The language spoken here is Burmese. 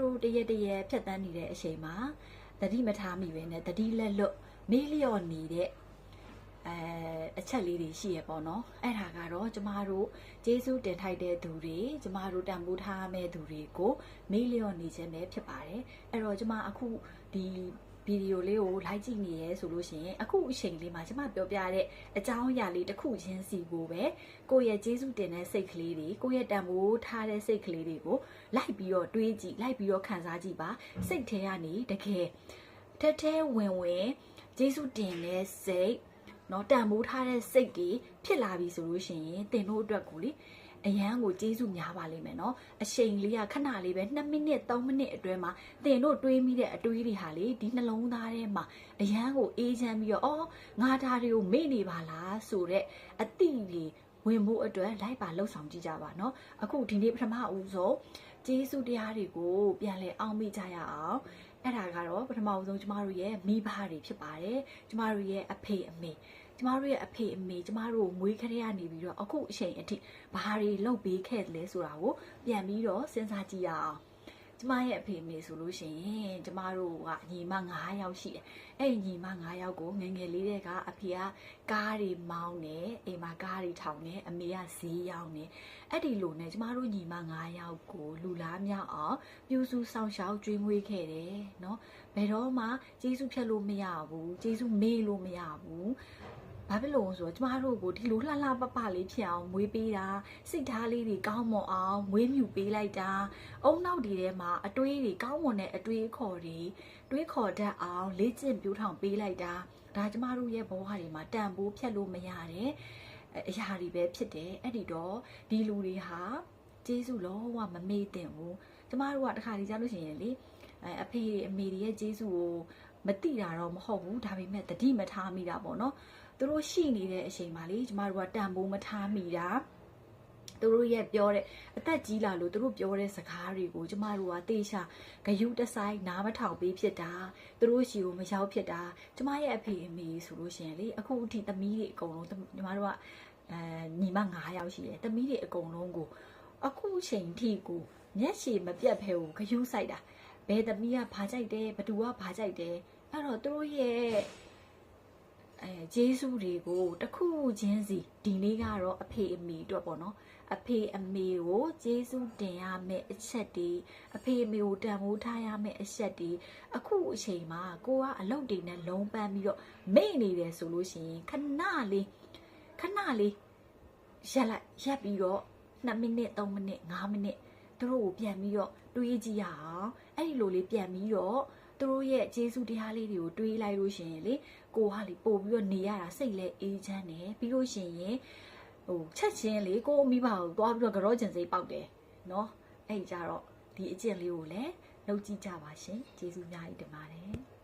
တို့တရက်တရက်ဖြတ်တန်းနေတဲ့အချိန်မှာတတိမထားမိပဲနဲ့တတိလက်လွတ်မေးလျော့နေတဲ့အဲအချက်လေးတွေရှိရပေါ့နော်အဲ့ဒါကတော့ကျမတို့ဂျေစုတင်ထိုက်တဲ့သူတွေကျမတို့တန်ဖိုးထားမဲ့သူတွေကိုမေးလျော့နေခြင်းပဲဖြစ်ပါတယ်အဲ့တော့ကျမအခုဒီ ဗီဒီယိုလေးကိုလိုက်ကြည့်နေရဲဆိုလို့ရှိရင်အခုအချိန်လေးမှာကျမပြောပြတဲ့အကြောင်းအရာလေးတစ်ခုချင်းစီကိုပဲကိုယ့်ရဲ့ကျေးဇူးတင်တဲ့စိတ်ကလေးတွေကိုယ့်ရဲ့တန်ဖိုးထားတဲ့စိတ်ကလေးတွေကိုလိုက်ပြီးတော့တွေးကြည့်လိုက်ပြီးတော့ခံစားကြည့်ပါစိတ်ထဲကနေတကယ်ထက်ထဲဝင်ဝင်ကျေးဇူးတင်တဲ့စိတ်နော်တန်ဖိုးထားတဲ့စိတ်တွေဖြစ်လာပြီဆိုလို့ရှိရင်တင်တို့အတွက်ကိုလေ အရန်ကိုကျေးဇူးများပါလိမ့်မယ်နော်အချိန်လေးကခဏလေးပဲ2မိနစ်3မိနစ်အတွင်းမှာတင်တို့တွေးမိတဲ့အတွေးတွေဟာလေဒီနှလုံးသားထဲမှာအရန်ကိုအေးချမ်းပြီးတော့အော်ငါဒါတွေကိုမေ့နေပါလားဆိုတဲ့အတိလေးဝင်ဖို့အတွက်လိုက်ပါလှုပ်ဆောင်ကြည့်ကြပါနော်အခုဒီနေ့ပထမဦးဆုံးကျေးဇူးတရားတွေကို ပြန်လည်အောင်မိကြရအောင်အဲ့ဒါကတော့ပထမဦးဆုံးကျမတို့ရဲ့မိဘတွေဖြစ်ပါတယ်ကျမတို့ရဲ့အဖေအမေ ကျမတို့ရဲ့အဖေအမေကျမတို့မွေးခရေကနေပြီးတော့အခုအချိန်အထိဘာတွေလုပ်ပေးခဲ့လဲဆိုတာကိုပြန်ပြီးတော့စဉ်းစားကြည့်ရအောင်ကျမရဲ့အဖေမေဆိုလို့ရှိရင်ကျမတို့ကညီမ9ယောက်ရှိတယ်။အဲ့ညီမ9ယောက်ကိုငငယ်လေးတဲ့ကအဖေကကားတွေမောင်းနေအိမ်မှာကားတွေထောင်နေအမေကဈေးရောက်နေအဲ့ဒီလိုနဲ့ကျမတို့ညီမ9ယောက်ကိုလူလားမြောက်အောင်ပြုစုဆောင်ရှောက်ကျွေးမွေးခဲ့တယ်နော်။ဘယ်တော့မှကျေးဇူးဖြတ်လို့မရဘူး။ကျေးဇူးမေ့လို့မရဘူး။ ဘာဖြစ်လို့လဲဆိုတော့ကျမတို့ကိုဒီလိုလှလှပပလေးဖြစ်အောင်မွေးပေးတာစိတ်ထားလေးတွေကောင်းမွန်အောင်မွေးမြူပေးလိုက်တာအုံနောက်ဒီထဲမှာအတွေးတွေကောင်းမွန်တဲ့အတွေးခေါ်တွေတွေးခေါ်တတ်အောင်လေ့ကျင့်ပြိုးထောင်ပေးလိုက်တာဒါကျမတို့ရဲ့ဘဝတွေမှာတန်ဖိုးဖြတ်လို့မရတဲ့အရာတွေပဲဖြစ်တယ်အဲ့ဒီတော့ဒီလူတွေဟာကျေးဇူးလုံးဝမမေ့သင့်ဘူးကျမတို့ကတခါတည်းကြားလို့ရှိရင်လေအဲအဖေအမေတွေရဲ့ကျေးဇူးကို မတိတာတော့မဟုတ်ဘူးဒါပေမဲ့တတိမထားမိတာပေါ့နော်သူတို့ရှိနေတဲ့အချိန်မှာလေကျမတို့ကတန်ဖိုးမထားမိတာသူတို့ရဲ့ပြောတဲ့အသက်ကြီးလာလို့သူတို့ပြောတဲ့စကားတွေကိုကျမတို့ကတေချာဂယုတဆိုင်နားမထောင်ပေးဖြစ်တာသူတို့ရှိကိုမရောက်ဖြစ်တာကျမရဲ့အဖေအမေဆိုလို့ရှိရင်လေအခုအထိသမီးတွေအကုန်လုံးကျမတို့ကအဲညီမ9ယောက်ရှိတယ်သမီးတွေအကုန်လုံးကိုအခုချိန်ထိကိုမျက်ရှည်မပြတ်ဖဲကိုဂယုဆိုင်တာဘယ်သမီးကဘာကြိုက်တယ်ဘသူကဘာကြိုက်တယ် အဲ့တော့သူတို့ရဲ့အဲဂျေစုတွေကိုတစ်ခုချင်းစီဒီနေ့ကတော့အဖေအမေအတွက်ပေါ့နော်အဖေအမေကိုဂျေစုတင်ရမယ့်အချက်တွေအဖေအမေကိုတန်ဖိုးထားရမယ့်အချက်တွေအခုအချိန်မှာကိုကအလုပ်တွေနဲ့လုံးပန်းပြီးတော့မေ့နေတယ်ဆိုလို့ရှိရင်ခဏလေးခဏလေးရက်လိုက်ရက်ပြီးတော့2မိနစ်3မိနစ်5မိနစ်သူတို့ကိုပြန်ပြီးတော့တွေးကြည့်ရအောင်အဲ့ဒီလိုလေးပြန်ပြီးတော့ သူတို့ရဲ့ဂျေစုတရားလေးတွေကိုတွေးလိုက်လို့ရှင်လေကိုဟာလေပို့ပြီးတော့နေရတာစိတ်လဲအေးချမ်းတယ်ပြီးလို့ရှင်ရင်ဟိုချက်ချင်းလေကိုမိဘကိုသွားပြီးတော့ကြောကျင်စိတ်ပေါက်တယ်နော်အဲ့ကြတော့ဒီအကျင့်လေးကိုလည်းလုပ်ကြည့်ကြပါရှင်ဂျေစုအများကြီးတင်ပါတယ်